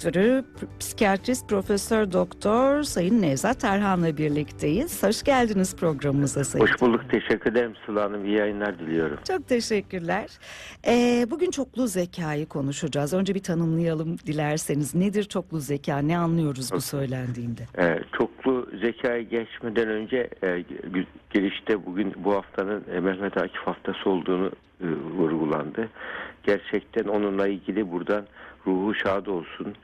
Direktörü, psikiyatrist Profesör Doktor Sayın Nevzat Erhan'la birlikteyiz. Hoş geldiniz programımıza Sayın. Hoş bulduk. Teşekkür ederim Sıla Hanım. İyi yayınlar diliyorum. Çok teşekkürler. Ee, bugün çoklu zekayı konuşacağız. Önce bir tanımlayalım dilerseniz. Nedir çoklu zeka? Ne anlıyoruz bu söylendiğinde? Ee, çoklu zekaya geçmeden önce e, girişte bugün bu haftanın e, Mehmet Akif haftası olduğunu e, vurgulandı. Gerçekten onunla ilgili buradan ruhu şad olsun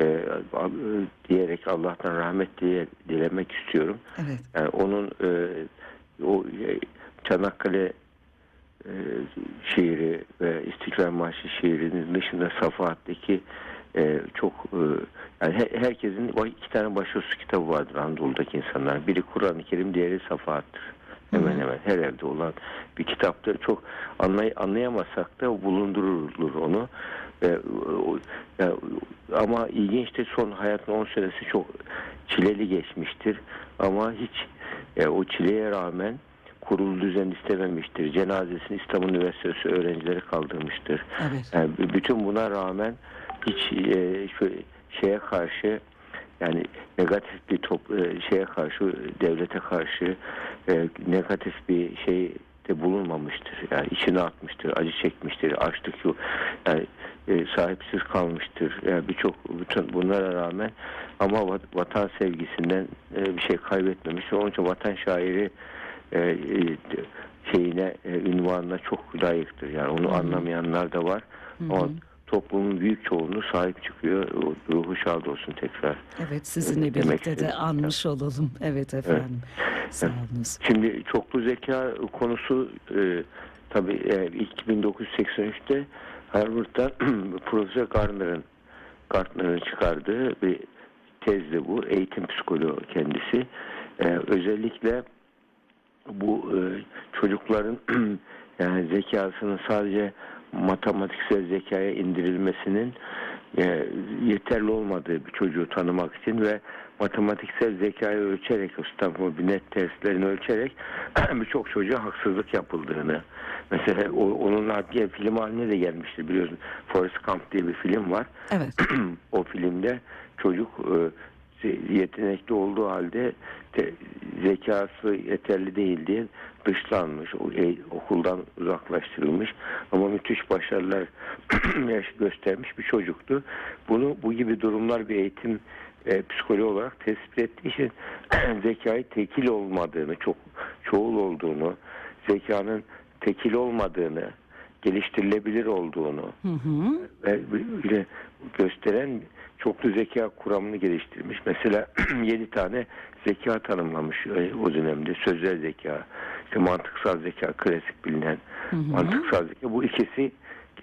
e, al- e, diyerek Allah'tan rahmet diye dilemek istiyorum. Evet. Yani onun e, o e, Çanakkale e, şiiri ve İstiklal Marşı şiirinin dışında Safahat'taki e, çok e, yani he- herkesin iki tane başucusu kitabı vardır Anadolu'daki insanlar. Biri Kur'an-ı Kerim, diğeri Safahat'tır. Hemen hemen her evde olan bir kitaptır. Çok anlay anlayamasak da bulundurulur onu. E, o- ya, ama ilginçtir son hayatın 10 senesi çok çileli geçmiştir. Ama hiç e, o çileye rağmen kurulu düzen istememiştir. Cenazesini İstanbul Üniversitesi öğrencileri kaldırmıştır. Evet. Yani bütün buna rağmen hiç e, şu şeye karşı yani negatif bir top e, şeye karşı devlete karşı e, negatif bir şey de bulunmamıştır. Yani içine atmıştır, acı çekmiştir, açlık yok. Yani e, sahipsiz kalmıştır. Yani birçok bütün bunlara rağmen ama vat- vatan sevgisinden e, bir şey kaybetmemiş. Onun için vatan şairi e, e, şeyine e, ünvanına çok layıktır. Yani onu anlamayanlar da var. Ama toplumun büyük çoğunluğu sahip çıkıyor. Ruhu şad olsun tekrar. Evet sizinle Demek birlikte de anmış olalım. Evet efendim. Sağ olunuz. Şimdi çoklu zeka konusu e, tabii e, ilk 1983'te Harvard'da Profesör Gardner'ın Gardner'ın çıkardığı bir tezdi bu. Eğitim psikoloğu kendisi. E, özellikle bu e, çocukların yani zekasının sadece matematiksel zekaya indirilmesinin e, yeterli olmadığı bir çocuğu tanımak için ve matematiksel zekayı ölçerek Stanford Binet testlerini ölçerek birçok çocuğa haksızlık yapıldığını. Mesela o, onunla diye film haline de gelmiştir biliyorsun. Forrest Gump diye bir film var. Evet. o filmde çocuk e, yetenekli olduğu halde te- zekası yeterli değil diye dışlanmış, okuldan uzaklaştırılmış ama müthiş başarılar göstermiş bir çocuktu. Bunu bu gibi durumlar bir eğitim e, psikoloğu olarak tespit ettiği için zekayı tekil olmadığını, çok çoğul olduğunu, zekanın tekil olmadığını, geliştirilebilir olduğunu, Hı hı. ve böyle gösteren çoklu zeka kuramını geliştirmiş. Mesela 7 tane zeka tanımlamış e, o dönemde. Sözel zeka, işte mantıksal zeka, klasik bilinen mantıksal zeka. Bu ikisi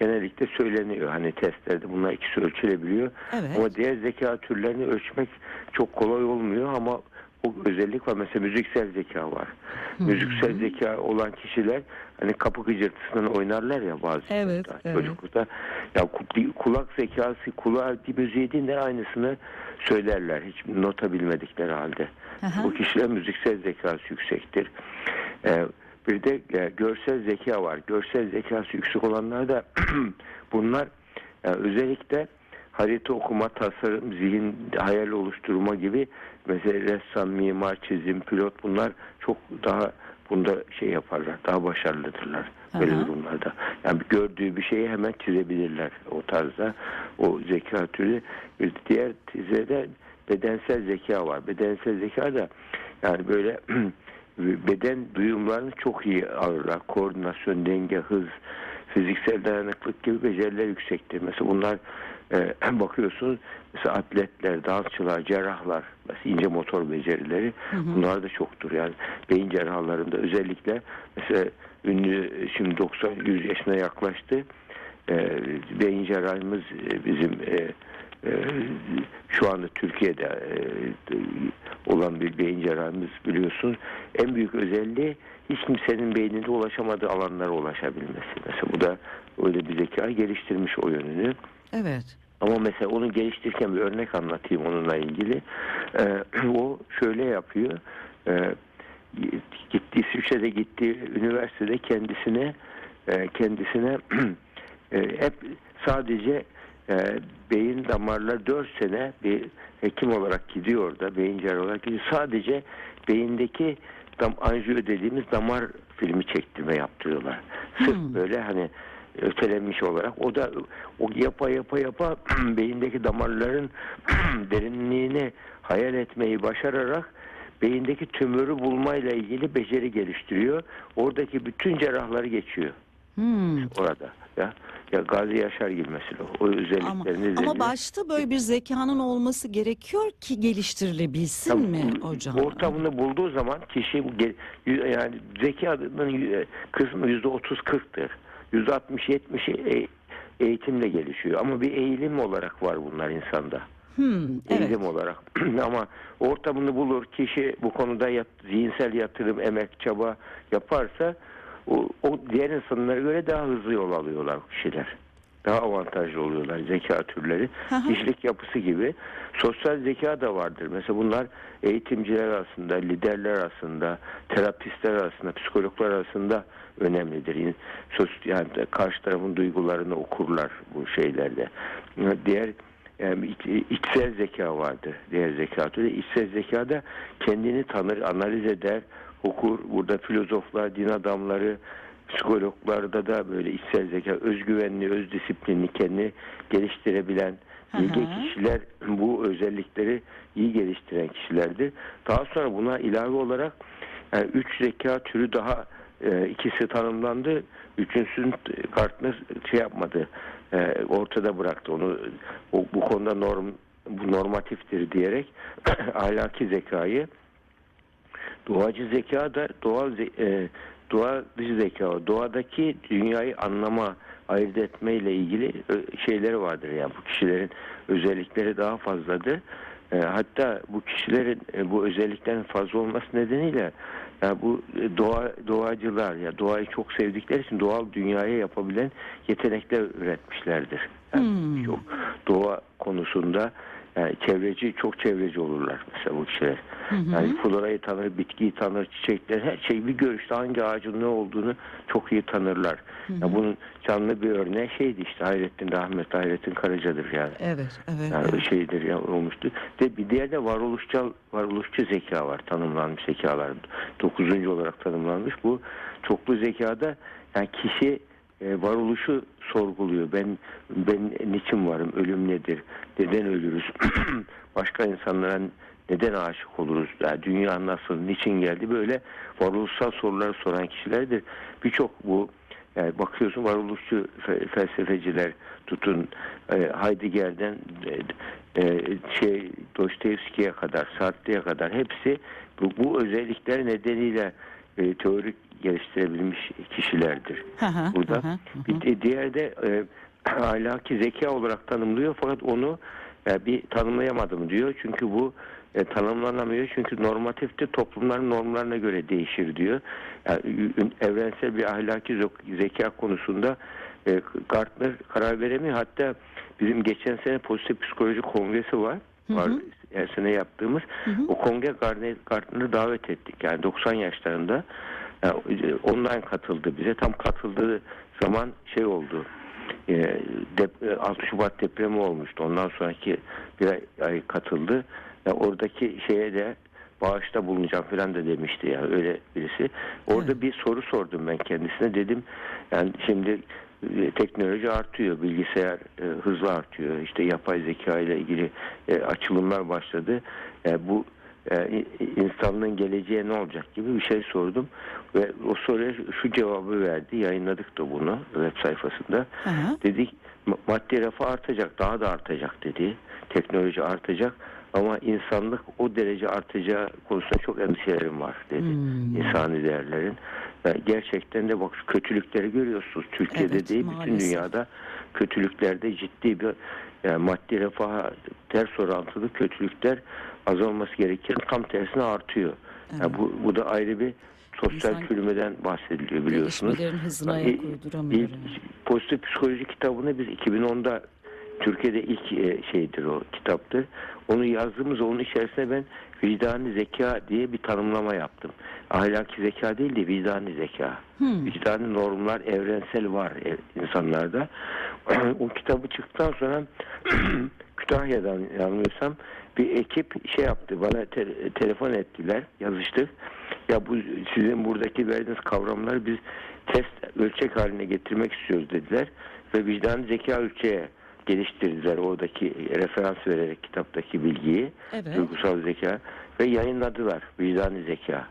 genellikle söyleniyor. Hani testlerde bunlar ikisi ölçülebiliyor. Evet. Ama diğer zeka türlerini ölçmek çok kolay olmuyor ama o özellik var. Mesela müziksel zeka var. Müziksel zeka olan kişiler hani kapı gıcırtısından oynarlar ya bazı Evet, evet. çocuklukta. Ya kulak zekası kulağa bir müziği dinler aynısını söylerler. Hiç nota bilmedikleri halde. Aha. Bu kişiler müziksel zekası yüksektir. Ee, bir de e, görsel zeka var. Görsel zekası yüksek olanlar da bunlar e, özellikle harita okuma, tasarım, zihin, hayal oluşturma gibi mesela ressam, mimar, çizim, pilot bunlar çok daha bunda şey yaparlar, daha başarılıdırlar böyle Aha. durumlarda. Yani gördüğü bir şeyi hemen çizebilirler o tarzda. O zeka türü. Diğer tizede bedensel zeka var. Bedensel zeka da yani böyle beden duyumlarını çok iyi alırlar. Koordinasyon, denge, hız, fiziksel dayanıklık gibi beceriler yüksektir. Mesela bunlar e, bakıyorsunuz mesela atletler, dansçılar, cerrahlar, mesela ince motor becerileri bunlar da çoktur. Yani beyin cerrahlarında özellikle mesela ünlü şimdi 90 100 yaşına yaklaştı. E, beyin cerrahımız e, bizim e, e, şu anda Türkiye'de e, olan bir beyin cerrahımız biliyorsunuz. En büyük özelliği hiç kimsenin beyninde ulaşamadığı alanlara ulaşabilmesi. Mesela bu da öyle bir zeka geliştirmiş o yönünü. Evet. Ama mesela onu geliştirirken bir örnek anlatayım onunla ilgili. Ee, o şöyle yapıyor. Ee, gitti İsviçre'de gitti üniversitede kendisine e, kendisine e, hep sadece e, beyin damarları 4 sene bir hekim olarak gidiyor da beyin cerrahı olarak gidiyor. Sadece beyindeki dam, anjiyo dediğimiz damar filmi çektirme yaptırıyorlar. Sırf böyle hani ötelenmiş olarak. O da o yapa yapa yapa beyindeki damarların derinliğini hayal etmeyi başararak beyindeki tümörü bulmayla ilgili beceri geliştiriyor. Oradaki bütün cerrahları geçiyor Hmm. orada. Ya ya Gazi Yaşar gibi mesela o Ama, özelliklerini ama de- başta böyle bir zekanın olması gerekiyor ki geliştirilebilsin Tabii, mi hocam? Ortamını bulduğu zaman kişi yani zekanın y- kısmı yüzde otuz kırktır. Yüzde altmış yetmişi e- eğitimle gelişiyor. Ama bir eğilim olarak var bunlar insanda. Hmm, evet. Eğilim olarak. Ama ortamını bulur kişi bu konuda yat- zihinsel yatırım, emek, çaba yaparsa o, o diğer insanlara göre daha hızlı yol alıyorlar kişiler. Daha avantajlı oluyorlar zeka türleri. Hı. Kişilik yapısı gibi. Sosyal zeka da vardır. Mesela bunlar eğitimciler arasında, liderler arasında, terapistler arasında, psikologlar arasında önemlidir. Yani karşı tarafın duygularını okurlar bu şeylerde. Diğer yani iç- içsel zeka vardır. Diğer zeka türü. İçsel zekada kendini tanır, analiz eder, okur. Burada filozoflar, din adamları, psikologlarda da böyle içsel zeka, özgüvenli, öz disiplinli, kendini geliştirebilen bilge kişiler bu özellikleri iyi geliştiren kişilerdir. Daha sonra buna ilave olarak yani üç zeka türü daha e, ikisi tanımlandı. Üçüncüsünün Gartner şey yapmadı. e, ortada bıraktı onu. O, bu konuda norm bu normatiftir diyerek ahlaki zekayı Doğacı zeka da doğal e, doğa dışı zeka, doğadaki dünyayı anlama, ayırt etme ile ilgili ö- şeyleri vardır yani bu kişilerin özellikleri daha fazladır. E, hatta bu kişilerin e, bu özelliklerin fazla olması nedeniyle ya bu e, doğa doğacılar ya doğayı çok sevdikleri için doğal dünyaya yapabilen yetenekler üretmişlerdir. Yani Hmm. çok doğa konusunda yani çevreci çok çevreci olurlar mesela bu kişiler. Yani florayı tanır, bitkiyi tanır, çiçekler her şey bir görüşte hangi ağacın ne olduğunu çok iyi tanırlar. Ya bunun canlı bir örneği şeydi işte Hayrettin Rahmet Hayrettin Karaca'dır yani. Evet, evet. Yani evet. şeydir ya olmuştu. De bir diğer de varoluşçal varoluşçu zeka var tanımlanmış zekalar. Dokuzuncu olarak tanımlanmış. Bu çoklu zekada yani kişi e, varoluşu sorguluyor. Ben ben niçin varım? Ölüm nedir? Neden ölürüz? Başka insanlara neden aşık oluruz? Yani dünya nasıl? Niçin geldi? Böyle varoluşsal sorular soran kişilerdir. Birçok bu yani bakıyorsun varoluşçu fe- felsefeciler tutun e, Heidegger'den e, e, şey Dostoyevski'ye kadar Sartre'ye kadar hepsi bu, bu özellikler nedeniyle e, teorik geliştirebilmiş kişilerdir. Hı hı, Burada hı hı, hı. bir diğer de e, ahlaki zeka olarak tanımlıyor fakat onu e, bir tanımlayamadım diyor. Çünkü bu e, tanımlanamıyor. Çünkü normatifte toplumların normlarına göre değişir diyor. Yani, evrensel bir ahlaki zek- zeka konusunda e, Gartner karar veremiyor. Hatta bizim geçen sene pozitif psikoloji kongresi var. var her sene yaptığımız. O kongre Gartner'ı davet ettik. Yani 90 yaşlarında yani, e, online katıldı bize. Tam katıldığı zaman şey oldu. E, dep- e, 6 Şubat depremi olmuştu. Ondan sonraki bir ay, ay katıldı. Ya oradaki şeye de bağışta bulunacağım falan da demişti yani öyle birisi. Orada bir soru sordum ben kendisine dedim yani şimdi e, teknoloji artıyor, bilgisayar e, hızlı artıyor. İşte yapay zeka ile ilgili e, açılımlar başladı. E, bu e, insanlığın geleceğe ne olacak gibi bir şey sordum ve o soruya şu cevabı verdi. Yayınladık da bunu web sayfasında. Hı. Dedik ma- maddi refah artacak, daha da artacak dedi. Teknoloji artacak ama insanlık o derece artacağı konusunda çok endişelerim var dedi. Hmm. İnsani değerlerin. Gerçekten de bak kötülükleri görüyorsunuz. Türkiye'de Evet, değil bütün maalesef. dünyada kötülüklerde ciddi bir yani maddi refaha ters orantılı kötülükler azalması gerekirken tam tersine artıyor. Yani bu, bu da ayrı bir sosyal İnsan- çürümeden bahsediliyor biliyorsunuz. Hızına ayak uyduramıyor. ilk pozitif psikoloji kitabını biz 2010'da Türkiye'de ilk e, şeydir o kitaptır. Onu yazdığımız onun içerisine ben vicdani zeka diye bir tanımlama yaptım. Ahlaki zeka değil de vicdani zeka. Hmm. Vicdani normlar evrensel var e, insanlarda. o kitabı çıktıktan sonra Kütahya'dan yanılmıyorsam bir ekip şey yaptı bana te- telefon ettiler yazıştık ya bu sizin buradaki verdiğiniz kavramları biz test ölçek haline getirmek istiyoruz dediler ve vicdan zeka ölçeğe geliştirdiler oradaki referans vererek kitaptaki bilgiyi Evet. duygusal zeka ve yayınladılar vicdani zeka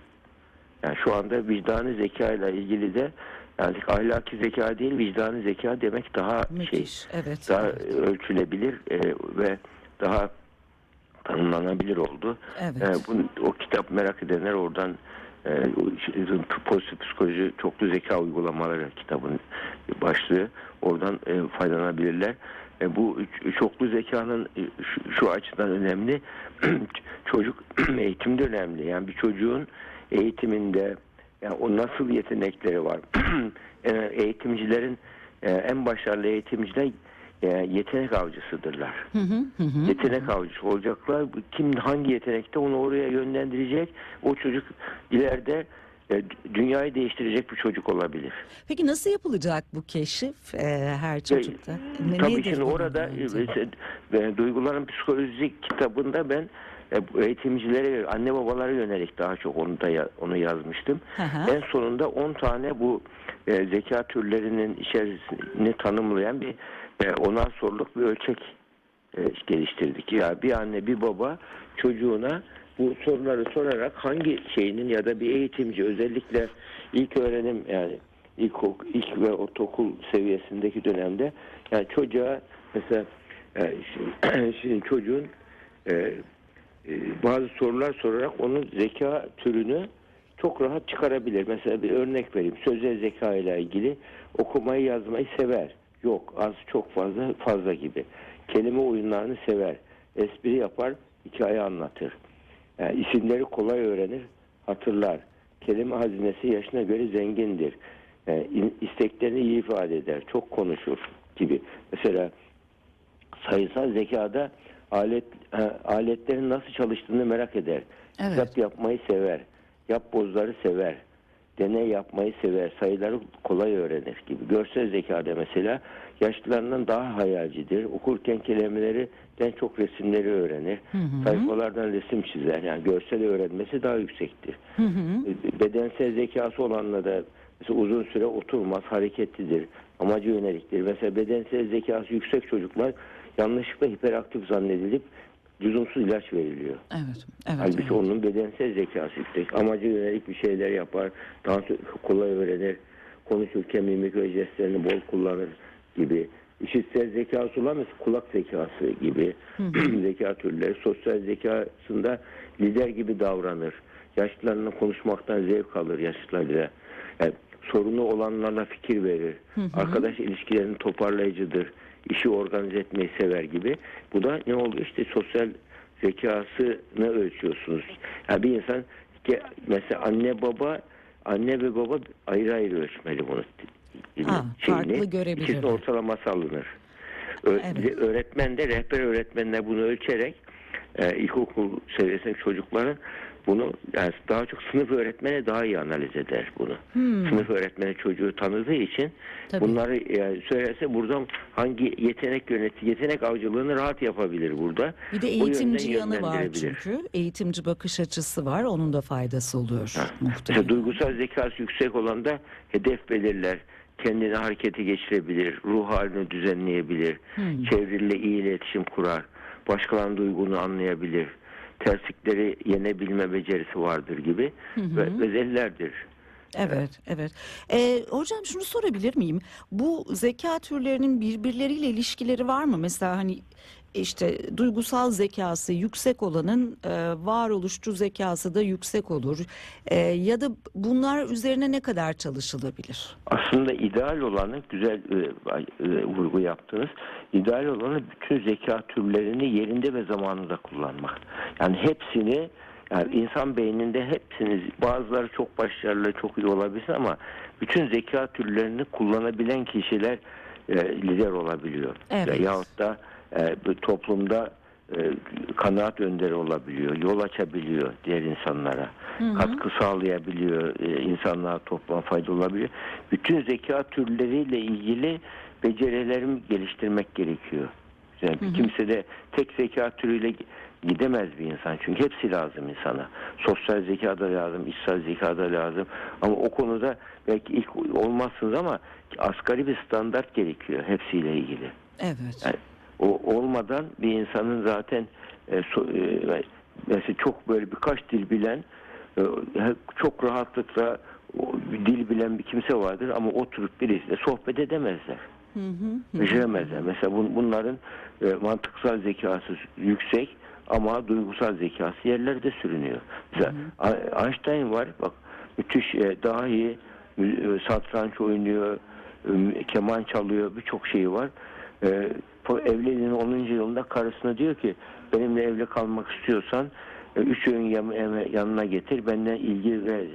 yani şu anda vicdani zeka ile ilgili de yani ahlaki zeka değil vicdani zeka demek daha şey Müthiş. Evet. daha evet. ölçülebilir e, ve daha tanımlanabilir oldu. Evet. E, bu, o kitap merak edenler oradan e, şey, pozitif psikoloji çoklu zeka uygulamaları kitabın başlığı oradan e, faydalanabilirler. E, bu çoklu zekanın e, şu, açıdan önemli. Çocuk eğitimde önemli. Yani bir çocuğun eğitiminde yani o nasıl yetenekleri var? Eğitimcilerin e, en başarılı eğitimciler yetenek avcısıdırlar. Hı hı, hı hı. Yetenek avcısı olacaklar. Kim hangi yetenekte onu oraya yönlendirecek. O çocuk ileride e, dünyayı değiştirecek bir çocuk olabilir. Peki nasıl yapılacak bu keşif e, her çocukta? Ne- Tabii şimdi orada e, e, Duyguların Psikolojik kitabında ben e, eğitimcilere, anne babalara yönelik daha çok onu da ya- onu yazmıştım. Hı. En sonunda 10 tane bu e, zeka türlerinin içerisini tanımlayan bir e, onar soruluk bir ölçek e, geliştirdik. Ya bir anne bir baba çocuğuna bu soruları sorarak hangi şeyinin ya da bir eğitimci özellikle ilk öğrenim yani ilk, ilk ve ortaokul seviyesindeki dönemde yani çocuğa mesela e, şimdi, şimdi çocuğun e, e, bazı sorular sorarak onun zeka türünü çok rahat çıkarabilir. Mesela bir örnek vereyim. Sözel zeka ile ilgili okumayı yazmayı sever. Yok az çok fazla fazla gibi. Kelime oyunlarını sever. Espri yapar, hikaye anlatır. Yani isimleri kolay öğrenir, hatırlar. Kelime hazinesi yaşına göre zengindir. İn- isteklerini iyi ifade eder, çok konuşur gibi. Mesela sayısal zekada alet e, aletlerin nasıl çalıştığını merak eder. Evet. Hesap yapmayı sever. Yap bozları sever. Deney yapmayı sever. Sayıları kolay öğrenir gibi. Görsel zekada mesela yaşlılarından daha hayalcidir. Okurken kelimelerden çok resimleri öğrenir. Sayfalardan resim çizer. Yani görsel öğrenmesi daha yüksektir. Hı hı. Bedensel zekası olanla da mesela uzun süre oturmaz, hareketlidir, amaca yöneliktir. Mesela bedensel zekası yüksek çocuklar yanlışlıkla hiperaktif zannedilip lüzumsuz ilaç veriliyor. Evet. Evet. Halbuki evet. onun bedensel zekası yüksek. Amaca yönelik bir şeyler yapar, daha kolay öğrenir, konuşurken mimik ve jestlerini bol kullanır gibi. İşitsel zekası olan mesela kulak zekası gibi zeka türleri. Sosyal zekasında lider gibi davranır. Yaşlılarla konuşmaktan zevk alır yaşlılarla. Yani sorunu olanlarla fikir verir. Arkadaş ilişkilerini toparlayıcıdır. İşi organize etmeyi sever gibi. Bu da ne oluyor? İşte sosyal zekasını ölçüyorsunuz. Yani bir insan ki mesela anne baba anne ve baba ayrı ayrı ölçmeli bunu. Ha, farklı görebilirler. İkisinin ortalaması alınır. Ö- Evet. Öğretmen de rehber öğretmenler bunu ölçerek e, ilkokul seviyesindeki çocukların bunu yani daha çok sınıf öğretmeni daha iyi analiz eder bunu. Sınıf öğretmeni çocuğu tanıdığı için Tabii. bunları yani söylerse buradan hangi yetenek yöneti yetenek avcılığını rahat yapabilir burada. Bir de eğitimci yanı var çünkü. Eğitimci bakış açısı var. Onun da faydası oluyor Mesela muhtemelen. duygusal zekası yüksek olan da hedef belirler, kendini harekete geçirebilir, ruh halini düzenleyebilir, çevreyle iyi iletişim kurar, başkalarının duygunu anlayabilir, terslikleri yenebilme becerisi vardır gibi ve özellerdir. Evet, evet. Ee, hocam şunu sorabilir miyim? Bu zeka türlerinin birbirleriyle ilişkileri var mı? Mesela hani işte duygusal zekası yüksek olanın e, varoluşçu zekası da yüksek olur. E, ya da bunlar üzerine ne kadar çalışılabilir? Aslında ideal olanı güzel e, e, vurgu yaptınız. İdeal olanı bütün zeka türlerini yerinde ve zamanında kullanmak. Yani hepsini yani insan beyninde hepsini bazıları çok başarılı çok iyi olabilir ama bütün zeka türlerini kullanabilen kişiler e, lider olabiliyor. Evet. Yahut da e, toplumda e, kanaat önderi olabiliyor, yol açabiliyor diğer insanlara, katkı sağlayabiliyor, e, insanlığa toplam fayda olabiliyor. Bütün zeka türleriyle ilgili becerilerimi geliştirmek gerekiyor. Yani kimse de tek zeka türüyle gidemez bir insan çünkü hepsi lazım insana. Sosyal zeka da lazım, içsel zeka da lazım. Ama o konuda belki ilk olmazsınız ama asgari bir standart gerekiyor hepsiyle ilgili. Evet. Yani o olmadan bir insanın zaten e, so- e, mesela çok böyle birkaç dil bilen e, çok rahatlıkla dil bilen bir kimse vardır ama oturup birisiyle sohbet edemezler. Hı hı. Beceremezler. Mesela bun- bunların e, mantıksal zekası yüksek ama duygusal zekası yerlerde sürünüyor. Mesela A- Einstein var bak müthiş e, daha iyi e, satranç oynuyor, e, keman çalıyor, birçok şeyi var. E, bu evliliğinin 10. yılında karısına diyor ki benimle evli kalmak istiyorsan e, üç öğün yanına getir benden ilgi ve,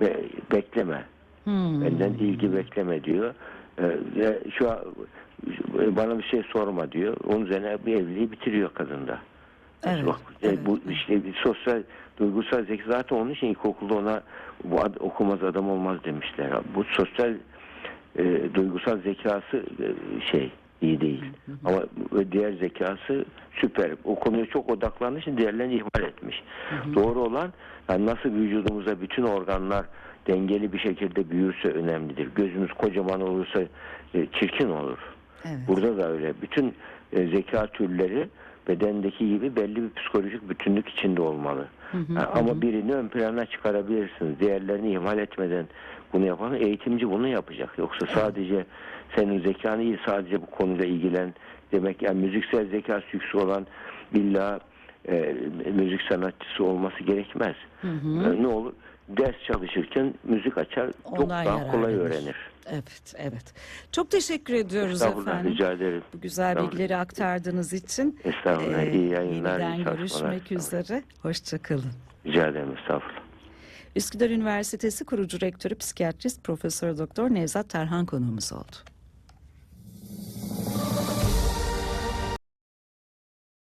ve bekleme. Hmm. Benden ilgi bekleme diyor. Ee, ve şu an e, bana bir şey sorma diyor. Onun üzerine bir evliliği bitiriyor kadında. Evet, Bak, e, evet, bu işte bir sosyal duygusal zeka zaten onun için ilkokulda ona bu ad- okumaz adam olmaz demişler. Bu sosyal e, duygusal zekası e, şey iyi değil. Ama diğer zekası süper. O konuya çok odaklandığı için diğerlerini ihmal etmiş. Doğru olan yani nasıl vücudumuza bütün organlar dengeli bir şekilde büyürse önemlidir. Gözümüz kocaman olursa e, çirkin olur. Evet. Burada da öyle. Bütün e, zeka türleri bedendeki gibi belli bir psikolojik bütünlük içinde olmalı. Ha, Ama birini ön plana çıkarabilirsiniz. Diğerlerini ihmal etmeden bunu yapan eğitimci bunu yapacak. Yoksa sadece senin zekanı iyi sadece bu konuyla ilgilen demek yani müziksel zekası yüksek olan illa e, müzik sanatçısı olması gerekmez. E, ne olur? Ders çalışırken müzik açar çok Ondan daha kolay öğrenir. Evet, evet. Çok teşekkür ediyoruz Estağfurullah efendim. rica ederim. Bu güzel bilgileri aktardığınız için. Estağfurullah, Ee, iyi yayınlar, Yeniden görüşmek üzere. Hoşçakalın. Rica ederim estağfurullah. Üsküdar Üniversitesi kurucu rektörü psikiyatrist Profesör Doktor Nevzat Terhan konuğumuz oldu.